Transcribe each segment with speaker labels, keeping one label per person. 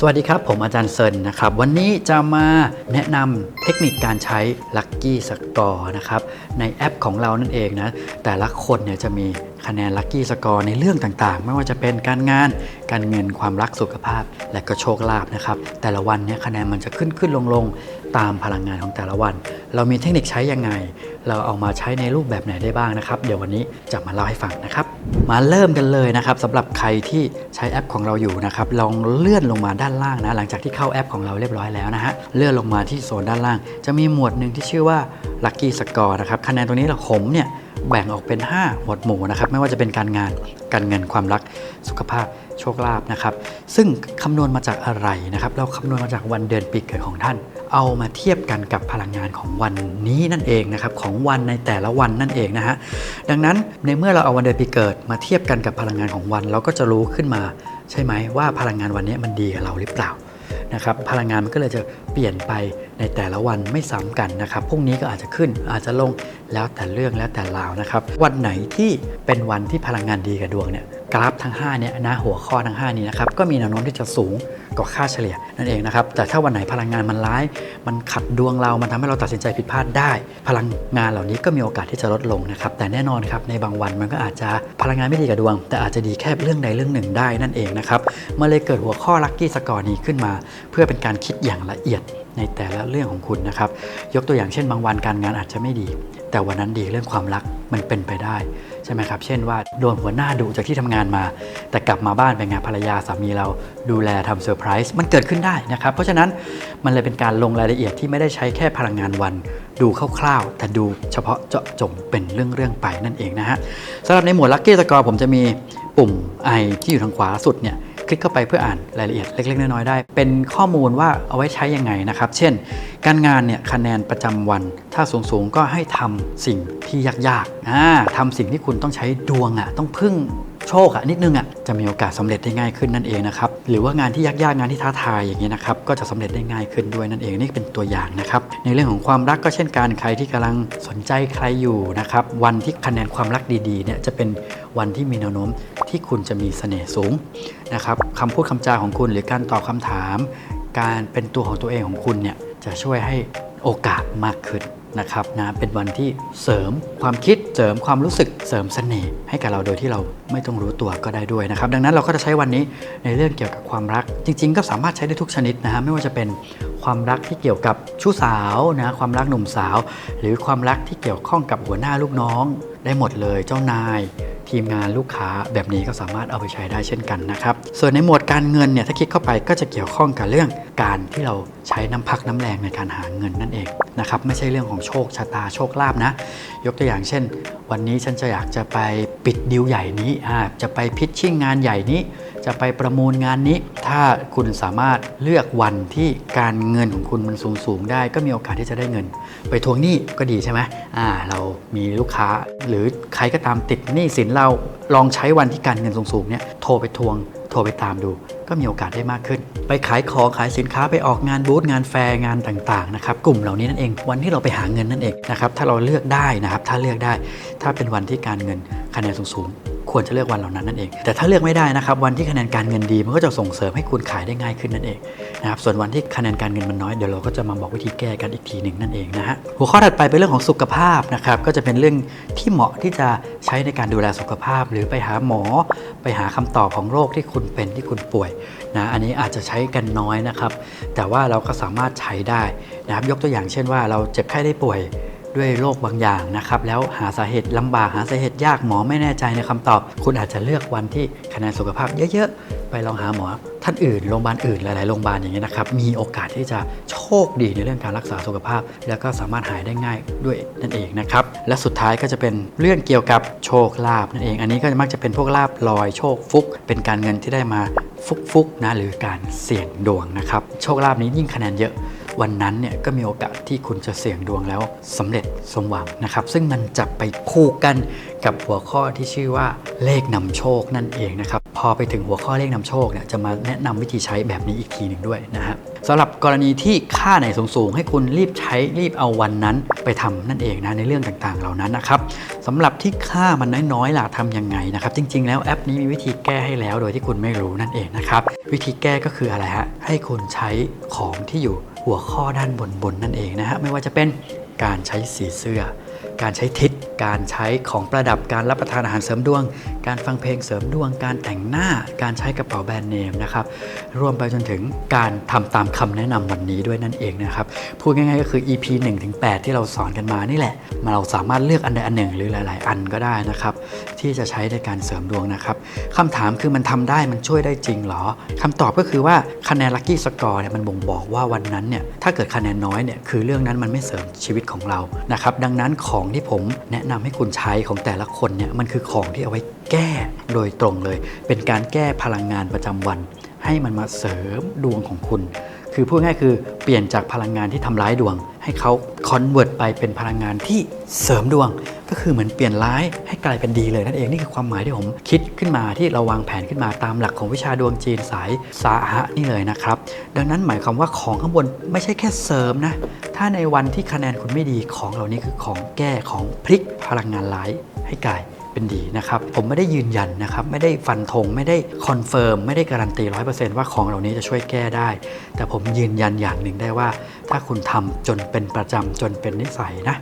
Speaker 1: สวัสดีครับ ผมอาจารย์เซินนะครับ วันนี้จะมาแนะนำเทคนิคการใช้ลัคกี้สกอร์นะครับในแอปของเรานั่นเองนะ แต่ละคนเนี่ยจะมี คะแนน Lucky Score ในเรื่องต่างๆ ไม่ว่าจะเป็นการงาน การเงินความรักสุขภาพ และก็โชคลาภนะครับ แต่ละวันเนี่ยคะแนนมันจะขึ้นขึ้นลงลงตามพลังงานของแต่ละวัน เรามีเทคนิคใช้ยังไง เราเอามาใช้ในรูปแบบไหนได้บ้างนะครับ เดี๋ยววันนี้จะมาเล่าให้ฟังนะครับ มาเริ่มกันเลยนะครับสำหรับใครที่ใช้แอปของเราอยู่นะครับลองเลื่อนลงมาด้านล่างนะหลังจากที่เข้าแอปของเราเรียบร้อยแล้วนะฮะเลื่อนลงมาที่โซนด้านล่าง จะมีหมวดหนึ่งที่ชื่อว่า Lucky Score นะครับคะแนนตรงนี้เราผมเนี่ย แบ่งออกเป็น 5 หมวดหมู่นะครับไม่ว่าจะเป็นการงานการเงินความรักสุขภาพโชคลาภนะครับซึ่งคำนวณมาจากอะไรนะครับ เราคำนวณมาจากวันเดือนปีเกิดของท่าน เอามาเทียบกันกับพลังงานของวันนี้นั่นเองนะครับของวันในแต่ละวันนั่นเองนะฮะดังนั้นในเมื่อเราเอาวันเดือนปีเกิดมาเทียบกันกับพลังงานของวัน เราก็จะรู้ขึ้นมาใช่ไหมว่าพลังงานวันนี้มันดีกับเราหรือเปล่า นะครับพลังงานมันก็เลยจะเปลี่ยนไปในแต่ละวันไม่ซ้ำกันนะครับพรุ่งนี้ก็อาจจะขึ้นอาจจะลงแล้วแต่เรื่องแล้วแต่ราวนะครับวันไหนที่เป็นวันที่พลังงานดีกับดวงเนี่ย กราฟทั้ง5เนี่ยนะหัวข้อทั้ง5นี้นะครับก็มีแนวโน้มที่จะสูงกว่าค่าเฉลี่ยนั่นเองนะครับแต่ถ้าวันไหนพลังงานมันร้าย มันขัดดวงเรามันทำให้เราตัดสินใจผิดพลาดได้ พลังงานเหล่านี้ก็มีโอกาสที่จะลดลงนะครับแต่แน่นอนครับในบางวันมันก็อาจจะพลังงานไม่ดีกับดวง แต่อาจจะดีแค่เรื่องใดเรื่องหนึ่งได้นั่นเองนะครับมาเลยเกิดหัวข้อลัคกี้สกอร์นี้ขึ้นมา เพื่อเป็นการคิดอย่างละเอียดในแต่ละเรื่องของคุณนะครับยกตัวอย่างเช่น บางวันการงานอาจจะไม่ดี แต่วันนั้นดีเรื่องความรักมันเป็นไปได้ใช่ไหมครับ เช่นว่าโดนหัวหน้าดุจากที่ทำงานมา แต่กลับมาบ้านเป็นไงภรรยาสามีเราดูแลทำเซอร์ไพรส์มันเกิดขึ้นได้นะครับ เพราะฉะนั้นมันเลยเป็นการลงรายละเอียดที่ไม่ได้ใช้แค่พลังงานวัน ดูคร่าวๆ แต่ดูเฉพาะเจาะจงเป็นเรื่องๆไปนั่นเองนะฮะสำหรับในหมวดลัคกี้สกอร์ผมจะมีปุ่มไอที่อยู่ทางขวาสุดเนี่ย คลิกเข้าไปเพื่ออ่านรายละเอียดเล็กๆ น้อยๆได้ เป็นข้อมูลว่าเอาไว้ใช้ยังไงนะครับ เช่น การงานเนี่ยคะแนนประจำวัน ถ้าสูงๆก็ให้ทำสิ่งที่ยากๆอ่าทำสิ่งที่คุณต้องใช้ดวงอะ่ะต้องพึ่ง โชคอะนิดนึงอะจะมีโอกาสสำเร็จได้ง่ายขึ้นนั่นเองนะครับหรือว่างานที่ยากๆงานที่ท้าทายอย่างเงี้ยนะครับก็จะสำเร็จได้ง่ายขึ้นด้วยนั่นเองนี่เป็นตัวอย่างนะครับในเรื่องของความรักก็เช่นกันใครที่กำลังสนใจใครอยู่นะครับวันที่คะแนนความรักดีๆเนี่ยจะเป็นวันที่มีแนวโน้มที่คุณจะมีเสน่ห์สูงนะครับคำพูดคำจาของคุณหรือการตอบคำถาม การเป็นตัวของตัวเองของคุณเนี่ยจะช่วยให้โอกาสมากขึ้นนะครับนะเป็นวันที่เสริมความคิดเสริมความรู้สึกเสริมเสน่ห์ให้กับเราโดยที่เราไม่ต้องรู้ตัวก็ได้ด้วยนะครับ ดังนั้นเราก็จะใช้วันนี้ในเรื่องเกี่ยวกับความรัก จริง ๆ ก็สามารถใช้ได้ทุกชนิดนะฮะไม่ว่าจะเป็น ความรักที่เกี่ยวกับชู้สาวนะความรักหนุ่มสาว หรือความรักที่เกี่ยวข้องกับหัวหน้าลูกน้อง ได้หมดเลยเจ้านาย ทีมงานลูกค้าแบบนี้ก็สามารถเอาไปใช้ได้เช่นกันนะครับ ส่วนในหมวดการเงินเนี่ยถ้าคลิกเข้าไปก็จะเกี่ยวข้องกับเรื่องการที่เราใช้น้ำพักน้ำแรงในการหาเงินนั่นเองนะครับไม่ใช่เรื่องของโชคชะตาโชคลาภนะ ยกตัวอย่างเช่น วันนี้ฉันจะอยากจะไปปิดดีลใหญ่นี้จะไปพิชชิ่งงานใหญ่นี้ จะไปประมูลงานนี้ ถ้าคุณสามารถเลือกวันที่การเงินของคุณมันสูงสูงได้ก็มีโอกาสที่จะได้เงิน ไปทวงหนี้ก็ดีใช่ไหมอ่าเรามีลูกค้าหรือใครก็ตามติดหนี้สินเราลองใช้วันที่การเงินสูงๆเนี่ยโทรไปทวงโทรไปตามดูก็มีโอกาสได้มากขึ้น ไปขายของขายสินค้าไปออกงานบูธงานแฟร์งานต่างๆนะครับกลุ่มเหล่านี้นั่นเองวันที่เราไปหาเงินนั่นเองนะครับถ้าเราเลือกได้นะครับถ้าเลือกได้ ถ้าเป็นวันที่การเงินคะแนนสูงๆ ควรจะเลือกวันเหล่านั้นนั่นเอง แต่ถ้าเลือกไม่ได้นะครับวันที่คะแนนการเงินดีมันก็จะส่งเสริมให้คุณขายได้ง่ายขึ้นนั่นเองนะครับส่วนวันที่คะแนนการเงินมันน้อยเดี๋ยวเราก็จะมาบอกวิธีแก้กันอีกทีหนึ่งนั่นเองนะฮะหัวข้อถัดไปเป็นเรื่องของสุขภาพนะครับก็จะเป็นเรื่องที่เหมาะที่จะใช้ในการดูแลสุขภาพ หรือไปหาหมอ ไปหาคำตอบของโรคที่คุณเป็นที่คุณป่วยนะอันนี้อาจจะใช้กันน้อยนะครับแต่ว่าเราก็สามารถใช้ได้นะครับยกตัวอย่างเช่นว่าเราเจ็บไข้ได้ป่วย ด้วยโรคบางอย่างนะครับแล้วหาสาเหตุลำบากหาสาเหตุยากหมอไม่แน่ใจในคำตอบ คุณอาจจะเลือกวันที่คะแนนสุขภาพเยอะๆ ไปลองหาหมอท่านอื่นโรงพยาบาลอื่นหลายๆโรงพยาบาลอย่างเงี้ยนะครับมีโอกาสที่จะโชคดีในเรื่องการรักษาสุขภาพ แล้วก็สามารถหายได้ง่ายด้วยนั่นเองนะครับและสุดท้ายก็จะเป็นเรื่องเกี่ยวกับโชคลาภนั่นเอง อันนี้ก็มักจะเป็นพวกลาบลอยโชคฟุก เป็นการเงินที่ได้มาฟุกๆนะหรือการเสี่ยงดวงนะครับโชคลาภนี้ยิ่งคะแนนเยอะ วันนั้นเนี่ยก็มีโอกาสที่คุณจะเสี่ยงดวงแล้วสำเร็จสมหวังนะครับ ซึ่งมันจะไปคู่กันกับหัวข้อที่ชื่อว่าเลขนำโชคนั่นเองนะครับ พอไปถึงหัวข้อเลขนำโชคเนี่ยจะมาแนะนำวิธีใช้แบบนี้อีกทีหนึ่งด้วยนะฮะสำหรับกรณีที่ค่าไหนสูงๆ ให้คุณรีบใช้รีบเอาวันนั้นไปทำนั่นเองนะในเรื่องต่างๆเหล่านั้นนะครับสำหรับที่ค่ามันน้อยๆล่ะทำยังไงนะครับ จริง ๆ แล้วแอปนี้มีวิธีแก้ให้แล้วโดยที่คุณไม่รู้นั่นเองนะครับ วิธีแก้ก็คืออะไรฮะให้คุณใช้ของที่อยู่ หัวข้อด้านบนบนๆนั่นเองนะฮะไม่ว่าจะเป็นการใช้สีเสื้อ การใช้ทิศ การใช้ของประดับ การรับประทานอาหารเสริมดวง การฟังเพลงเสริมดวง การแต่งหน้า การใช้กระเป๋าแบรนด์เนมนะครับ รวมไปจนถึงการทำตามคำแนะนำวันนี้ด้วยนั่นเองนะครับ พูดง่ายๆก็คือ EP 1-8 ที่เราสอนกันมานี่แหละ มาเราสามารถเลือกอันใดอันหนึ่งหรือหลาย ๆ อันก็ได้นะครับ ที่จะใช้ในการเสริมดวงนะครับคำถามคือมันทำได้มันช่วยได้จริงหรอคำตอบก็คือว่าคะแนนลัคกี้สกอร์เนี่ยมันบ่งบอกว่าวันนั้นเนี่ยถ้าเกิดคะแนนน้อยเนี่ยคือเรื่องนั้นมันไม่เสริมชีวิตของเรานะครับดังนั้นของที่ผมแนะนำให้คุณใช้ของแต่ละคนเนี่ยมันคือของที่เอาไว้แก้โดยตรงเลย เป็นการแก้พลังงานประจำวัน ให้มันมาเสริมดวงของคุณ คือพูดง่ายคือเปลี่ยนจากพลังงานที่ทำร้ายดวง ให้เขาคอนเวิร์ตไปเป็นพลังงานที่เสริมดวง ก็คือเหมือนเปลี่ยนร้ายให้กลายเป็นดีเลยนั่นเองนี่คือความหมายที่ผมคิดขึ้นมาที่เราวางแผนขึ้นมาตามหลักของวิชาดวงจีนสายสาหะนี่เลยนะครับ ดังนั้นหมายความว่าของข้างบนไม่ใช่แค่เสริมนะ ถ้าในวันที่คะแนนคุณไม่ดีของเหล่านี้คือของแก้ของพลิกพลังงานร้ายให้กลาย เป็นดีนะครับผมไม่ได้ยืนยันนะครับไม่ได้ฟันธงไม่ได้คอนเฟิร์มไม่ได้การันตีร้อยเปอร์เซนต์ว่าของเหล่านี้จะช่วยแก้ได้ แต่ผมยืนยันอย่างหนึ่งได้ว่า ถ้าคุณทำจนเป็นประจำจนเป็นนิสัยนะ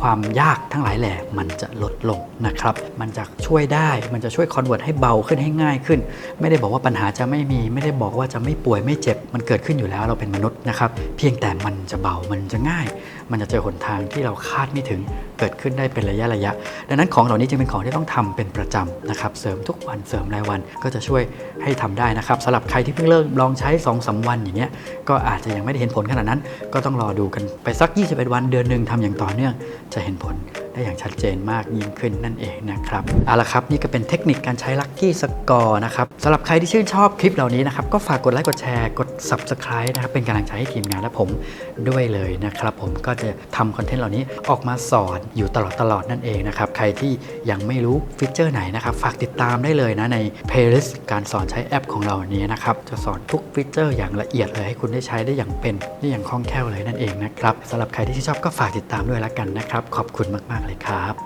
Speaker 1: ความยากทั้งหลายแหล่มันจะลดลงนะครับ มันจะช่วยได้ มันจะช่วยคอนเวิร์ตให้เบาขึ้นให้ง่ายขึ้น ไม่ได้บอกว่าปัญหาจะไม่มี ไม่ได้บอกว่าจะไม่ป่วยไม่เจ็บ มันเกิดขึ้นอยู่แล้วเราเป็นมนุษย์นะครับ เพียงแต่มันจะเบา มันจะง่าย มันจะเจอหนทางที่เราคาดไม่ถึง เกิดขึ้นได้เป็นระยะระยะ ดังนั้นของเหล่านี้จึงเป็นของที่ต้องทำเป็นประจำนะครับ เสริมทุกวัน เสริมรายวัน ก็จะช่วยให้ทำได้นะครับสำหรับใครที่เพิ่งเริ่มลองใช้2อสวันอย่างเงี้ย ก็อาจจะยังไม่ได้เห็นผลขนาดนั้น ก็ต้องรอดูกันไปสัก 21 วันเดือนหนึ่งทำอย่างต่อเนื่อง จะเห็นผลได้อย่างชัดเจนมากยิ่งขึ้นนั่นเองนะครับเอาละครับ นี่ก็เป็นเทคนิคการใช้ลัคกี้สกอร์นะครับสำหรับใครที่ชื่นชอบคลิปเหล่านี้นะครับก็ฝากกดไลค์กดแชร์กด Subscribe นะครับเป็นกำลังใจให้ทีมงานและผมด้วยเลยนะครับผมก็จะทำคอนเทนต์เหล่านี้ออกมาสอนอยู่ตลอดตลอดนั่นเองนะครับใครที่ยังไม่รู้ฟีเจอร์ไหนนะครับฝากติดตามได้เลยนะใน playlist การสอนใช้แอปของเรานี้นะครับจะสอนทุกฟีเจอร์อย่างละเอียดเลยให้คุณได้ใช้ได้อย่างเป็นได้อย่างคล่องแคล่วเลยนั่นเองนะครับสำหรับใครที่ชื่นชอบก็ฝากติดตามด้วยละกันนะครับขอบคุณมากๆเลยครับ